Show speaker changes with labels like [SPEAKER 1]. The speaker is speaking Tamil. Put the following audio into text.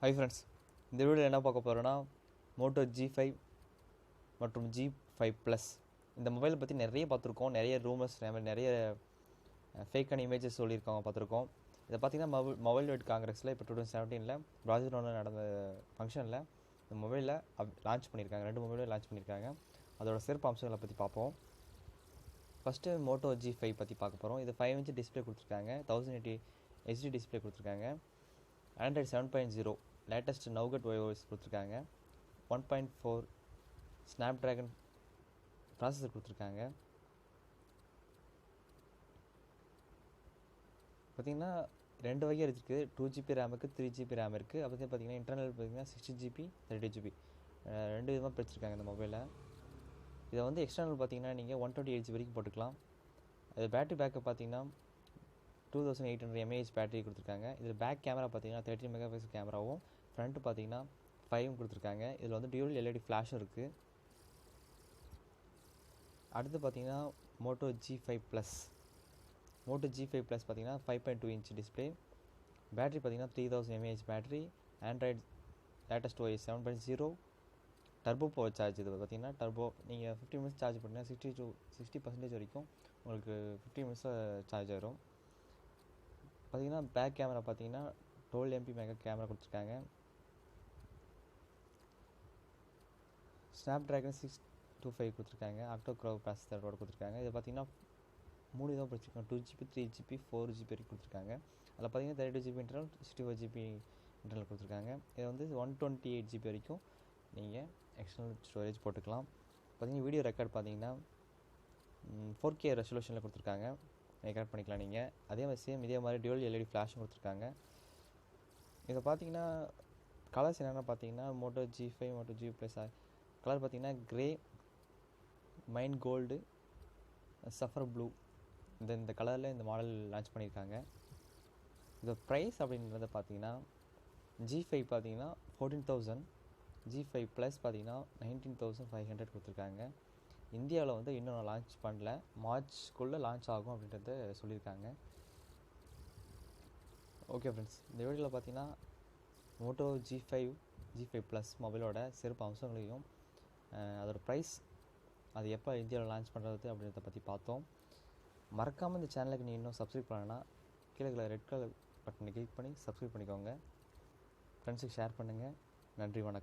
[SPEAKER 1] ஹை ஃப்ரெண்ட்ஸ் இந்த வீடியோவில் என்ன பார்க்க போகிறோன்னா மோட்டோ ஜி ஃபைவ் மற்றும் ஜி ஃபைவ் ப்ளஸ் இந்த மொபைலை பற்றி நிறைய பார்த்துருக்கோம். நிறைய ரூமர்ஸ் நிறைய ஃபேக்கான இமேஜஸ் சொல்லியிருக்காங்க பார்த்துருக்கோம். இதை பார்த்தீங்கன்னா மொபைல் மொபைல் வெட் காங்கிரஸில் இப்போ டூ தௌசண்ட் செவன்டீனில் பார்சிலோனில் நடந்த ஃபங்க்ஷனில் இந்த மொபைலில் லான்ச் பண்ணியிருக்காங்க. ரெண்டு மொபைலும் லான்ச் பண்ணியிருக்காங்க. அதோட சிறப்பு அம்சங்களை பற்றி பார்ப்போம். ஃபஸ்ட்டு மோட்டோ ஜி ஃபைவ் பற்றி பார்க்க போகிறோம் இது ஃபைவ் இன்ச் டிஸ்பிளே கொடுத்துருக்காங்க. தௌசண்ட் எயிட்டி ஹெச்டி டிஸ்பிளே கொடுத்துருக்காங்க. Android seven point zero latest Nougat OS கொடுத்துருக்காங்க. One point four Snapdragon processor கொடுத்துருக்காங்க. பார்த்திங்கன்னா ரெண்டு வகையாக இருக்குது டூ ஜிபி ரேமுக்கு த்ரீ ஜிபி ரேம் இருக்குது அப்போ பார்த்தீங்கன்னா இன்டர்னல் பார்த்தீங்கன்னா சிக்ஸ்டி ஜிபி தேர்ட்டி ஜிபி ரெண்டு விதமாக பிரிச்சிருக்காங்க இந்த மொபைலில் இதை வந்து எக்ஸ்டர்னல் பார்த்தீங்கன்னா நீங்கள் ஒன் டுவெண்ட்டி எயிட் ஜிபி வரைக்கும் போட்டுக்கலாம். அது பேட்டரி பேக்கப் பார்த்தீங்கன்னா two thousand eight hundred mAh battery கொடுத்துருக்காங்க. இதில் பேக் கேமரா பார்த்தீங்கன்னா தேர்ட்டி மெகா பிக்சல் கேமராவும் ஃப்ரண்ட்டு பார்த்தீங்கன்னா ஃபைவும் கொடுத்துருக்காங்க. இதில் வந்து டியூல் எல்இடி ஃப்ளாஷும் இருக்குது அடுத்து பார்த்தீங்கன்னா Moto G five plus Moto G five plus பார்த்தீங்கன்னா five point two inch display battery பார்த்தீங்கன்னா three thousand mAh battery Android latest OS seven point zero turbo power charge இது பார்த்தீங்கன்னா டர்போ நீங்கள் ஃபிஃப்டி மினிட்ஸ் சார்ஜ் பண்ணிங்கன்னா சிக்ஸ்டி டூ சிக்ஸ்டி பர்சன்டேஜ் வரைக்கும் உங்களுக்கு ஃபிஃப்டி மினிட்ஸில் சார்ஜ் ஆயிரும். பார்த்தீங்கன்னா பேக் கேமரா பார்த்தீங்கன்னா டுவெல் எம்பி மெகா கேமரா கொடுத்துருக்காங்க. Snapdragon six two five கொடுத்துருக்காங்க. ஆக்டோ க்ரோ ப்ராசஸரோட கொடுத்துருக்காங்க. இதை பார்த்தீங்கன்னா மூணு இதாக படிச்சிருக்காங்க. Two GB three GB four GB வரைக்கும் கொடுத்துருக்காங்க. அதில் பார்த்தீங்கன்னா thirty two GB internal sixty four GB internal கொடுத்துருக்காங்க. இதை வந்து ஒன் டுவெண்ட்டி எயிட் ஜிபி வரைக்கும் நீங்கள் எக்ஸ்டர்னல் ஸ்டோரேஜ் போட்டுக்கலாம். பார்த்தீங்கன்னா வீடியோ ரெக்கார்ட் பார்த்தீங்கன்னா ஃபோர் கே ரெசல்யூஷனில் கொடுத்துருக்காங்க. கனெக்ட் பண்ணிக்கலாம் நீங்கள் அதே மாதிரி சேம் இதே மாதிரி டியூவல் எல்இடி ஃப்ளாஷும் கொடுத்துருக்காங்க. இதை பார்த்தீங்கன்னா கலர்ஸ் என்னென்ன பார்த்தீங்கன்னா Moto G five Moto G plus colour பார்த்தீங்கன்னா grey mind gold sapphire blue இந்த இந்த கலரில் இந்த மாடல் லான்ச் பண்ணியிருக்காங்க. இது ப்ரைஸ் அப்படின்றத பார்த்தீங்கன்னா ஜி ஃபைவ் பார்த்தீங்கன்னா fourteen thousand G five plus பார்த்தீங்கன்னா நைன்டீன் தௌசண்ட் ஃபைவ் ஹண்ட்ரட் கொடுத்துருக்காங்க. இந்தியாவில் வந்து இன்னும் லான்ச் பண்ணல. மார்ச்க்குள்ளே லான்ச் ஆகும் அப்படின்றத சொல்லியிருக்காங்க. ஓகே ஃப்ரெண்ட்ஸ் இந்த வீடியோவில் பார்த்தீங்கன்னா Moto G five G five plus மொபைலோட சிறப்பு அம்சங்களையும் அதோடய ப்ரைஸ் அது எப்போ இந்தியாவில் லான்ச் பண்ணுறது அப்படின்றத பற்றி பார்த்தோம். மறக்காமல் இந்த சேனலுக்கு நீ இன்னும் சப்ஸ்கிரைப் பண்ணனா கீழே ரெட் கலர் பட்டனை கிளிக் பண்ணி சப்ஸ்கிரைப் பண்ணிக்கோங்க. ஃப்ரெண்ட்ஸுக்கு ஷேர் பண்ணுங்கள் நன்றி வணக்கம்.